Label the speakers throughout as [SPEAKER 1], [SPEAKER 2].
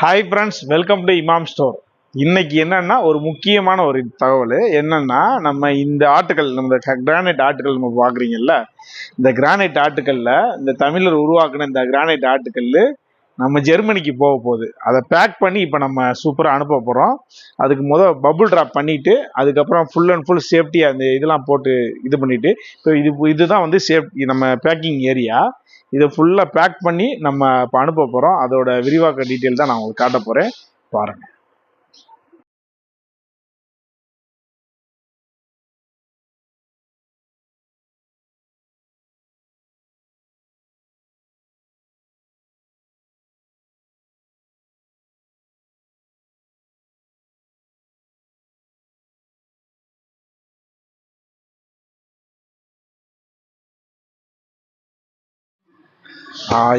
[SPEAKER 1] Hi friends welcome to Imam store இன்னைக்கு என்னன்னா ஒரு முக்கியமான ஒரு தகவல். என்னன்னா நம்ம இந்த ஆட்டுகள் நம்ம கிரானைட் ஆட்டுகள் நம்ம பார்க்குறீங்கல்ல இந்த கிரானைட் ஆட்டுக்கல்ல இந்த தமிழர் உருவாக்குன இந்த கிரானைட் ஆட்டுக்கல் நம்ம ஜெர்மனிக்கு போக போகுது. அதை பேக் பண்ணி இப்போ நம்ம சூப்பராக அனுப்ப போகிறோம் அதுக்கு முதல் பபுள் ட்ராப் பண்ணிட்டு அதுக்கப்புறம் ஃபுல் அண்ட் ஃபுல் சேஃப்டியாக அந்த இதெல்லாம் போட்டு இது பண்ணிவிட்டு இப்போ இது இதுதான் வந்து சேஃப்டி நம்ம பேக்கிங் ஏரியா இதை ஃபுல்லாக பேக் பண்ணி நம்ம இப்போ அனுப்ப போகிறோம் அதோட விரிவாக்க டீட்டெயில் தான் நான் உங்களுக்கு காட்ட போகிறேன் பாருங்கள்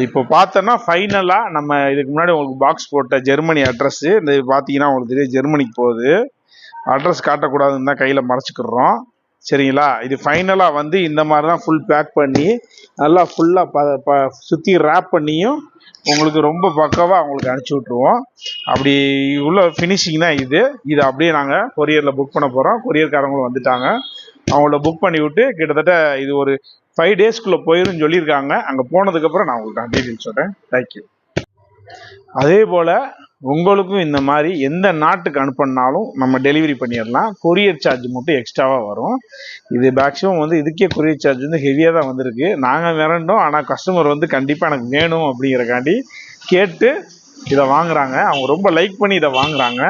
[SPEAKER 1] இப்போ பார்த்தோன்னா ஃபைனலாக நம்ம இதுக்கு முன்னாடி உங்களுக்கு பாக்ஸ் போட்ட ஜெர்மனி அட்ரஸ்ஸு இந்த பார்த்தீங்கன்னா உங்களுக்கு தெரியும் ஜெர்மனிக்கு போகுது. அட்ரஸ் காட்டக்கூடாதுன்னு தான் கையில் மறைச்சிக்கிறோம் சரிங்களா? இது ஃபைனலாக வந்து இந்த மாதிரி தான் ஃபுல் பேக் பண்ணி நல்லா ஃபுல்லாக ப ப சுற்றி ரேப் பண்ணியும் உங்களுக்கு ரொம்ப பக்கவாக அவங்களுக்கு அனுப்பிச்சி விட்ருவோம் அப்படி உள்ள ஃபினிஷிங் தான் இது. இது அப்படியே நாங்கள் கொரியரில் புக் பண்ண போகிறோம் கொரியர்காரங்களும் வந்துட்டாங்க. அவங்கள புக் பண்ணி விட்டு கிட்டத்தட்ட இது ஒரு ஃபைவ் டேஸ்க்குள்ளே போயிருன்னு சொல்லியிருக்காங்க. அங்கே போனதுக்கப்புறம் நான் உங்களுக்கு நான் டீட்டெயில் சொல்கிறேன் தேங்க்யூ அதே போல் உங்களுக்கும் இந்த மாதிரி எந்த நாட்டுக்கு அனுப்பினாலும் நம்ம டெலிவரி பண்ணிடலாம். கொரியர் சார்ஜ் மட்டும் எக்ஸ்ட்ராவாக வரும். இது மேக்ஸிமம் வந்து இதுக்கே கொரியர் சார்ஜ் வந்து ஹெவியாக தான் வந்திருக்கு. நாங்கள் மிரண்டோம். ஆனால் கஸ்டமர் வந்து கண்டிப்பாக எனக்கு வேணும் அப்படிங்கிறக்காண்டி கேட்டு இதை வாங்குறாங்க. அவங்க ரொம்ப லைக் பண்ணி இதை வாங்குறாங்க.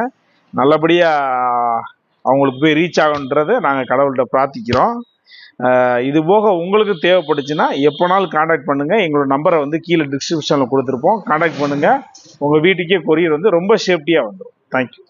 [SPEAKER 1] நல்லபடியாக அவங்களுக்கு போய் ரீச் ஆகுன்றதை நாங்கள் கடவுள்கிட்ட பிரார்த்திக்கிறோம். இது போக உங்களுக்கு தேவைப்பட்டுச்சுன்னா எப்போனாலும் காண்டாக்ட் பண்ணுங்கள் எங்களோட நம்பரை வந்து கீழே டிஸ்கிரிப்ஷனில் கொடுத்துருப்போம். காண்டாக்ட் பண்ணுங்கள் உங்கள் வீட்டுக்கே கொரியர் வந்து ரொம்ப சேஃப்டியாக வந்துடும் தேங்க்யூ